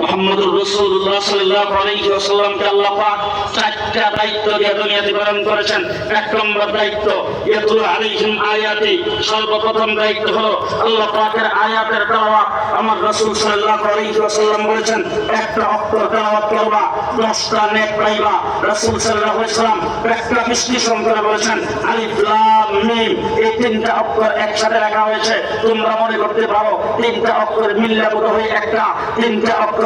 মোহাম্মদুর আলাইহি ওয়াসাল্লামকে আল্লাহ পাক চারটা দায়িত্ব দিয়ে দুনিয়াতে করেছেন। এক নম্বর দায়িত্ব আলাইহিম আয়াতি। সর্বপ্রথম দায়িত্ব হলো আল্লাহ পাকের আয়াতের তেলাওয়াত। আমার রাসূল সাল্লাল্লাহু আলাইহি ওয়াসাল্লাম বলেছেন, একটা অক্ষর তেলাওয়াত করবা দশটা নেক পাইবা। রাসূল সাল্লাল্লাহু আলাইহি ওয়াসাল্লাম একটা বলেছেন, আলিফ লাম মিম। এই তিনটা অক্ষর একসাথে রাখা হয়েছে। তোমরা মনে করতে পারো, তিনটা অক্ষর মিল্লাবোধ হয়ে একটা, তিনটা অক্ষর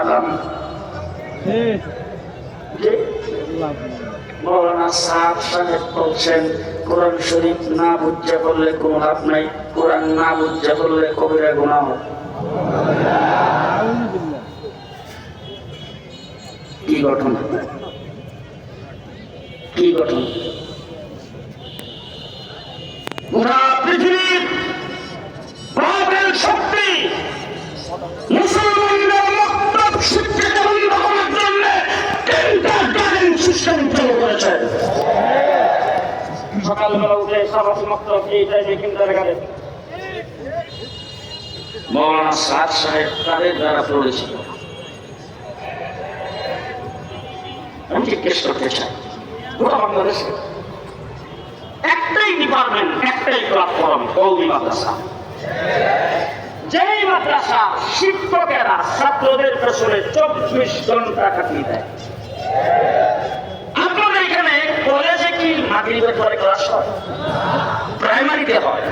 আলাম যে মৌলানা সাদ সাহেব বলছেন, কোরআন শরীফ না বুঝতে করলে কোনো লাভ নাই, কোরআন না বুঝতে করলে কবিরা গুণা কি ঘটনা কি ঘটনা একটাই ডিপার্টমেন্ট একটাই প্ল্যাটফর্ম মাদ্রাসা। মাদ্রাসা শিক্ষকেরা ছাত্রদের পেছনে চব্বিশ ঘণ্টা কাটিয়ে দেয় আপনাদের এখানে কলেজে কি মাগরিবের পরে ক্লাস হয় প্রাইমারিতে হয়,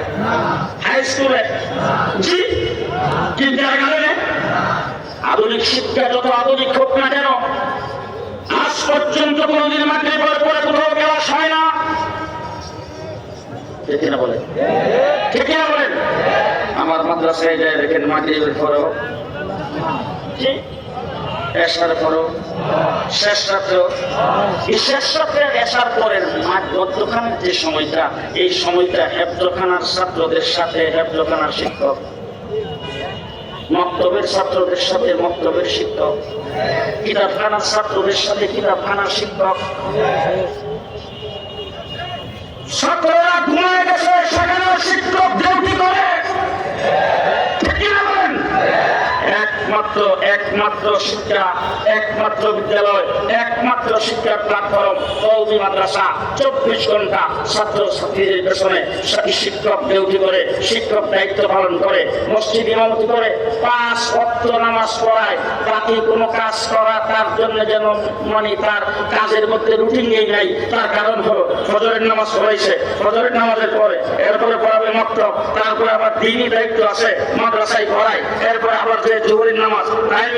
হাই স্কুলে। জি কিন্ডারগার্টেনে আধুনিক শিক্ষা যত আধুনিক হোক না কেন, আজ পর্যন্ত কোনোদিন মাগরিবের পরে কোথাও ক্লাস হয় না। ঠিক কিনা বলেন? ঠিক কিনা বলেন? আমার মাদ্রাসায় যায় দেখেন মাগরিবের পরেও। জি। এসার পরেও শেষ রাত্রেও, এই শেষ রাত্রে এসার পরের মধ্যখানের যে সময়টা, এই সময়টা হেফজখানার ছাত্রদের সাথে হেফজখানার শিক্ষক, মক্তবের ছাত্রদের সাথে, মক্তবের শিক্ষক, কিতাবখানার ছাত্রদের সাথে, কিতাবখানার শিক্ষক। ছাত্ররা ঘুমায় গেছে, সেখানেও শিক্ষক ডিউটি করে ঠিক কিনা বলেন? একমাত্র একমাত্র শিক্ষা, একমাত্র বিদ্যালয়, একমাত্র শিক্ষার প্ল্যাটফর্ম কৌমি মাদ্রাসা, চব্বিশ ঘণ্টা ছাত্র ছাত্রীদের পেছনে শিক্ষক ডিউটি করে, শিক্ষক দায়িত্ব পালন করে, মসজিদ ইমামতি করে, পাঁচ অক্ত নামাজ পড়ায়, বাকি কোনো কাজ করা তার জন্য যেন মানে তার কাজের মধ্যে রুটিন নেই নাই। তার কারণ হলো, ফজরের নামাজ পড়াইছে, ফজরের নামাজের পরে, এরপরে পড়াবে মক্তব, তারপরে আবার দিনই দায়িত্ব আছে, মাদ্রাসায় পড়ায়, এরপরে আবার যে জোহরের নামাজ টাইম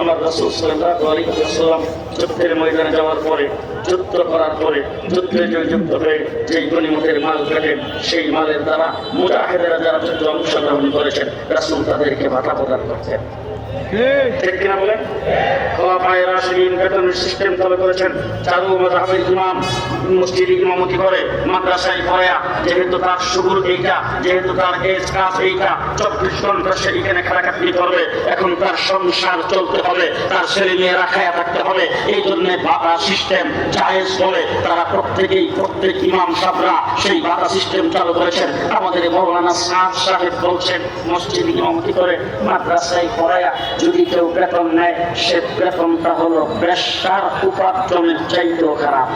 আমার রাসুল সাল্লাহ যুদ্ধের ময়দানে যাওয়ার পরে, যুদ্ধ করার পরে যুদ্ধে জয়যুক্ত হয়ে যেই গণিমতের মাল কাটেন সেই মালের দ্বারা মুজাহেদেরা যারা যুদ্ধ অংশগ্রহণ করেছেন, রাসুল তাদেরকে ভাতা প্রদান করতেন। বলেন? সিস্টেম করেছেন। করে, মাদ্রাসায় যেহেতু তার যেহেতু তার এজ চব্বিশ ঘণ্টা সে এখানে খাটাখাটনি করবে, এখন তার সংসার চলতে হবে, তার ছেলে মেয়েরা খায়া থাকতে হবে। এই জন্য বাধা সিস্টেম জায়েজ বলে তারা প্রত্যেকেই, প্রত্যেক ইমাম সাহরা সেই বাধা সিস্টেম চালু করেছেন। আমাদের মৌলানা সাদ সাহেব বলছেন, মসজিদ ইমামতি করে মাদ্রাসায় পড়ায়া যদি কেউ বেতন নেয়, সে বেতনটা হলো বেশার উপার্জনের চাইতেও খারাপ।